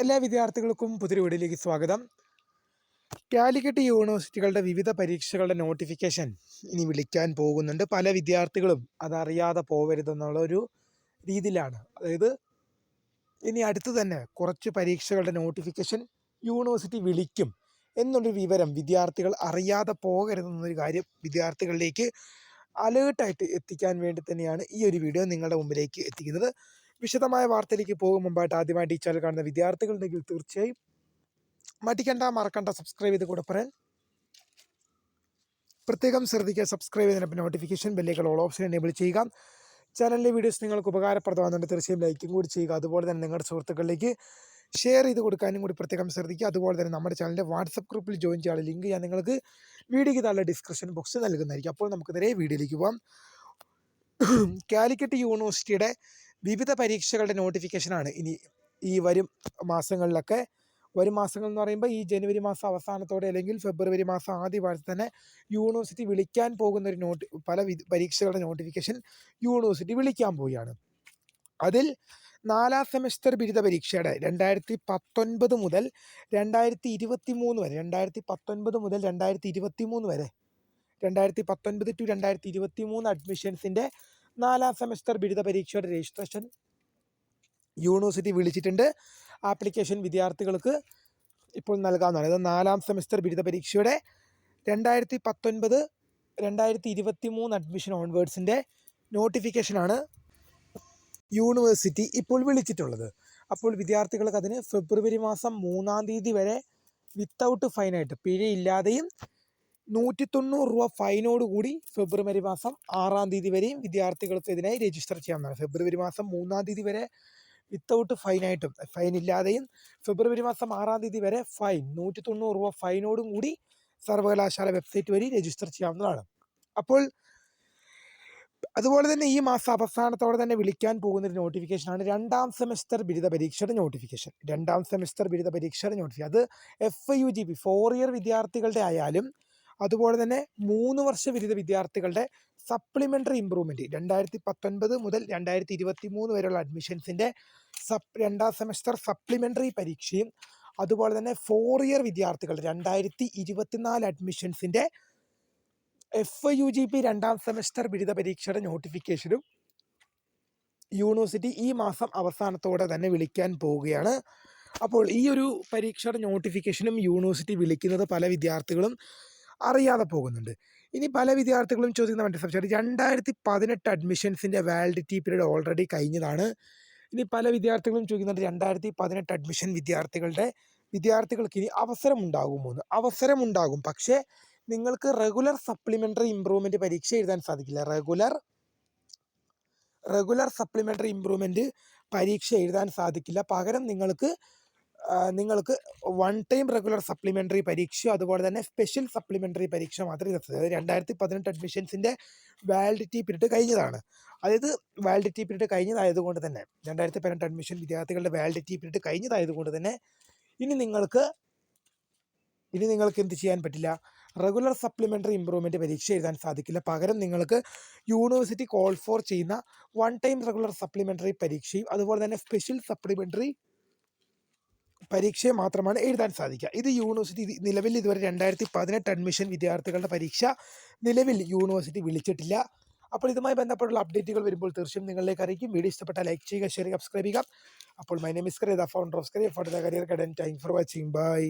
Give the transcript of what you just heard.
എല്ലാ വിദ്യാർത്ഥികൾക്കും പുതിയൊരു വീഡിയോയിലേക്ക് സ്വാഗതം. കാലിക്കറ്റ് യൂണിവേഴ്സിറ്റികളുടെ വിവിധ പരീക്ഷകളുടെ നോട്ടിഫിക്കേഷൻ ഇനി വിളിക്കാൻ പോകുന്നുണ്ട്. പല വിദ്യാർത്ഥികളും അതറിയാതെ പോകരുതെന്നുള്ള ഒരു രീതിയിലാണ്. അതായത് ഇനി അടുത്ത് തന്നെ കുറച്ച് പരീക്ഷകളുടെ നോട്ടിഫിക്കേഷൻ യൂണിവേഴ്സിറ്റി വിളിക്കും എന്നൊരു വിവരം വിദ്യാർത്ഥികൾ അറിയാതെ പോകരുതെന്നൊരു കാര്യം വിദ്യാർത്ഥികളിലേക്ക് അലേർട്ടായിട്ട് എത്തിക്കാൻ വേണ്ടി തന്നെയാണ് ഈ ഒരു വീഡിയോ നിങ്ങളുടെ മുമ്പിലേക്ക് എത്തിക്കുന്നത്. വിശദമായ വാർത്തയിലേക്ക് പോകും മുമ്പായിട്ട് ആദ്യമായിട്ട് ഈ ചാനൽ കാണുന്ന വിദ്യാർത്ഥികളുണ്ടെങ്കിൽ തീർച്ചയായും മടിക്കണ്ട മറക്കണ്ട സബ്സ്ക്രൈബ് ചെയ്ത് കൂടെ പറയാൻ പ്രത്യേകം ശ്രദ്ധിക്കുക സബ്സ്ക്രൈബ് ചെയ്തതിനൊപ്പം നോട്ടിഫിക്കേഷൻ ബെല്ലേക്കുള്ള ഓൾ ഓപ്ഷൻ എനേബിൾ ചെയ്യുക. ചാനലിലെ വീഡിയോസ് നിങ്ങൾക്ക് ഉപകാരപ്രദമാകുന്നുണ്ട് തീർച്ചയായും ലൈക്കും കൂടി ചെയ്യുക. അതുപോലെ തന്നെ നിങ്ങളുടെ സുഹൃത്തുക്കളിലേക്ക് ഷെയർ ചെയ്ത് കൊടുക്കാനും കൂടി പ്രത്യേകം ശ്രദ്ധിക്കുക. അതുപോലെ തന്നെ നമ്മുടെ ചാനലിന്റെ വാട്സപ്പ് ഗ്രൂപ്പിൽ ജോയിൻ ചെയ്യാനുള്ള ലിങ്ക് ഞാൻ നിങ്ങൾക്ക് വീഡിയോയ്ക്ക് താഴെ ഡിസ്ക്രിപ്ഷൻ ബോക്സ് നൽകുന്നതായിരിക്കും. അപ്പോൾ നമുക്ക് നേരെ വീഡിയോയിലേക്ക് പോകാം കാലിക്കറ്റ് യൂണിവേഴ്സിറ്റിയുടെ വിവിധ പരീക്ഷകളുടെ നോട്ടിഫിക്കേഷനാണ് ഇനി ഈ വരും മാസങ്ങളിലൊക്കെ വരും മാസങ്ങൾ എന്ന് പറയുമ്പോൾ ഈ ജനുവരി മാസം അവസാനത്തോടെ അല്ലെങ്കിൽ ഫെബ്രുവരി മാസം ആദ്യ വാരത്തിൽ തന്നെ യൂണിവേഴ്സിറ്റി വിളിക്കാൻ പോകുന്ന ഒരു നോട്ട് പല പരീക്ഷകളുടെ നോട്ടിഫിക്കേഷൻ യൂണിവേഴ്സിറ്റി വിളിക്കാൻ പോവുകയാണ്. അതിൽ നാലാം സെമസ്റ്റർ ബിരുദ പരീക്ഷയുടെ രണ്ടായിരത്തി പത്തൊൻപത് മുതൽ രണ്ടായിരത്തി ഇരുപത്തി മൂന്ന് വരെ രണ്ടായിരത്തി പത്തൊൻപത് മുതൽ രണ്ടായിരത്തി ഇരുപത്തി മൂന്ന് വരെ രണ്ടായിരത്തി പത്തൊൻപത് ടു രണ്ടായിരത്തി ഇരുപത്തി മൂന്ന് അഡ്മിഷൻസിന്റെ നാലാം സെമസ്റ്റർ ബിരുദ പരീക്ഷയുടെ രജിസ്ട്രേഷൻ യൂണിവേഴ്സിറ്റി വിളിച്ചിട്ടുണ്ട്. ആപ്ലിക്കേഷൻ വിദ്യാർത്ഥികൾക്ക് ഇപ്പോൾ നൽകാവുന്നതാണ്. ഇത് നാലാം സെമസ്റ്റർ ബിരുദ പരീക്ഷയുടെ രണ്ടായിരത്തി പത്തൊൻപത് രണ്ടായിരത്തി ഇരുപത്തി മൂന്ന് അഡ്മിഷൻ ഓൺവേർഡ്സിന്റെ നോട്ടിഫിക്കേഷനാണ് യൂണിവേഴ്സിറ്റി ഇപ്പോൾ വിളിച്ചിട്ടുള്ളത്. അപ്പോൾ വിദ്യാർത്ഥികൾക്ക് അതിന് ഫെബ്രുവരി മാസം മൂന്നാം തീയതി വരെ വിത്തൗട്ട് ഫൈനായിട്ട് പിഴയില്ലാതെയും നൂറ്റി തൊണ്ണൂറ് രൂപ ഫൈനോട് കൂടി ഫെബ്രുവരി മാസം ആറാം തീയതി വരെയും വിദ്യാർത്ഥികൾക്ക് ഇതിനായി രജിസ്റ്റർ ചെയ്യാവുന്നതാണ്. ഫെബ്രുവരി മാസം മൂന്നാം തീയതി വരെ വിത്തൗട്ട് ഫൈനായിട്ടും ഫൈൻ ഇല്ലാതെയും ഫെബ്രുവരി മാസം ആറാം തീയതി വരെ ഫൈൻ നൂറ്റി തൊണ്ണൂറ് രൂപ ഫൈനോടും കൂടി സർവകലാശാല വെബ്സൈറ്റ് വഴി രജിസ്റ്റർ ചെയ്യാവുന്നതാണ്. അപ്പോൾ അതുപോലെ തന്നെ ഈ മാസം അവസാനത്തോടെ തന്നെ വിളിക്കാൻ പോകുന്ന ഒരു നോട്ടിഫിക്കേഷനാണ് രണ്ടാം സെമസ്റ്റർ ബിരുദ പരീക്ഷയുടെ നോട്ടിഫിക്കേഷൻ രണ്ടാം സെമസ്റ്റർ ബിരുദ പരീക്ഷയുടെ നോട്ടിഫിക്കേഷൻ അത് F U G P four year വിദ്യാർത്ഥികളുടെ ആയാലും അതുപോലെ തന്നെ മൂന്ന് വർഷ ബിരുദ വിദ്യാർത്ഥികളുടെ സപ്ലിമെന്ററി ഇമ്പ്രൂവ്മെന്റ് രണ്ടായിരത്തി പത്തൊൻപത് മുതൽ രണ്ടായിരത്തി ഇരുപത്തി മൂന്ന് വരെയുള്ള അഡ്മിഷൻസിന്റെ സപ് രണ്ടാം സെമസ്റ്റർ സപ്ലിമെന്ററി പരീക്ഷയും അതുപോലെ തന്നെ ഫോർ ഇയർ വിദ്യാർത്ഥികൾ രണ്ടായിരത്തി ഇരുപത്തിനാല് അഡ്മിഷൻസിന്റെ എഫ് യു ജി പി രണ്ടാം സെമസ്റ്റർ ബിരുദ പരീക്ഷയുടെ നോട്ടിഫിക്കേഷനും യൂണിവേഴ്സിറ്റി ഈ മാസം അവസാനത്തോടെ തന്നെ വിളിക്കാൻ പോവുകയാണ്. അപ്പോൾ ഈ ഒരു പരീക്ഷയുടെ നോട്ടിഫിക്കേഷനും യൂണിവേഴ്സിറ്റി വിളിക്കുന്നത് പല വിദ്യാർത്ഥികളും അറിയാതെ പോകുന്നുണ്ട്. ഇനി പല വിദ്യാർത്ഥികളും ചോദിക്കുന്ന മറ്റു സബ്ജക്ട് രണ്ടായിരത്തി പതിനെട്ട് അഡ്മിഷൻസിന്റെ വാലിഡിറ്റി പീരീഡ് ഓൾറെഡി കഴിഞ്ഞതാണ്. ഇനി പല വിദ്യാർത്ഥികളും ചോദിക്കുന്നുണ്ട് രണ്ടായിരത്തി പതിനെട്ട് അഡ്മിഷൻ വിദ്യാർത്ഥികളുടെ വിദ്യാർത്ഥികൾക്ക് ഇനി അവസരമുണ്ടാകുമോ എന്ന്. അവസരമുണ്ടാകും പക്ഷേ നിങ്ങൾക്ക് റെഗുലർ സപ്ലിമെന്ററി ഇമ്പ്രൂവ്മെന്റ് പരീക്ഷ എഴുതാൻ സാധിക്കില്ല. റെഗുലർ റെഗുലർ സപ്ലിമെന്ററി ഇമ്പ്രൂവ്മെന്റ് പരീക്ഷ എഴുതാൻ സാധിക്കില്ല. പകരം നിങ്ങൾക്ക് നിങ്ങൾക്ക് വൺ ടൈം റെഗുലർ സപ്ലിമെന്ററി പരീക്ഷ അതുപോലെ തന്നെ സ്പെഷ്യൽ സപ്ലിമെന്ററി പരീക്ഷ മാത്രമേ നടത്തുന്നത് അതായത് രണ്ടായിരത്തി പതിനെട്ട് അഡ്മിഷൻസിന്റെ വാലിഡിറ്റി പീരീഡ് കഴിഞ്ഞതാണ്. അതായത് വാലിഡിറ്റി പീരീഡ് കഴിഞ്ഞതായതുകൊണ്ട് തന്നെ രണ്ടായിരത്തി പതിനെട്ട് അഡ്മിഷൻ വിദ്യാർത്ഥികളുടെ വാലിഡിറ്റി പീരീഡ് കഴിഞ്ഞതായതുകൊണ്ട് തന്നെ ഇനി നിങ്ങൾക്ക് ഇനി നിങ്ങൾക്ക് എന്ത് ചെയ്യാൻ പറ്റില്ല? റെഗുലർ സപ്ലിമെന്ററി ഇമ്പ്രൂവ്മെന്റ് പരീക്ഷ എഴുതാൻ സാധിക്കില്ല. പകരം നിങ്ങൾക്ക് യൂണിവേഴ്സിറ്റി കോൾ ഫോർ ചെയ്യുന്ന വൺ ടൈം റെഗുലർ സപ്ലിമെന്ററി പരീക്ഷയും അതുപോലെ തന്നെ സ്പെഷ്യൽ സപ്ലിമെന്ററി പരീക്ഷയെ മാത്രമാണ് എഴുതാൻ സാധിക്കുക. ഇത് യൂണിവേഴ്സിറ്റി നിലവിൽ ഇതുവരെ രണ്ടായിരത്തി പതിനെട്ട് അഡ്മിഷൻ വിദ്യാർത്ഥികളുടെ പരീക്ഷ നിലവിൽ യൂണിവേഴ്സിറ്റി വിളിച്ചിട്ടില്ല. അപ്പോൾ ഇതുമായി ബന്ധപ്പെട്ടുള്ള അപ്ഡേറ്റുകൾ വരുമ്പോൾ തീർച്ചയായും നിങ്ങളിലേക്ക് അറിയിക്കും. വീഡിയോ ഇഷ്ടപ്പെട്ടാൽ ലൈക്ക് ചെയ്യുക ഷെയർ സബ്സ്ക്രൈബ് ചെയ്യുക. അപ്പോൾ my name is Kariya the founder of Scaria for the career guidance thank for watching bye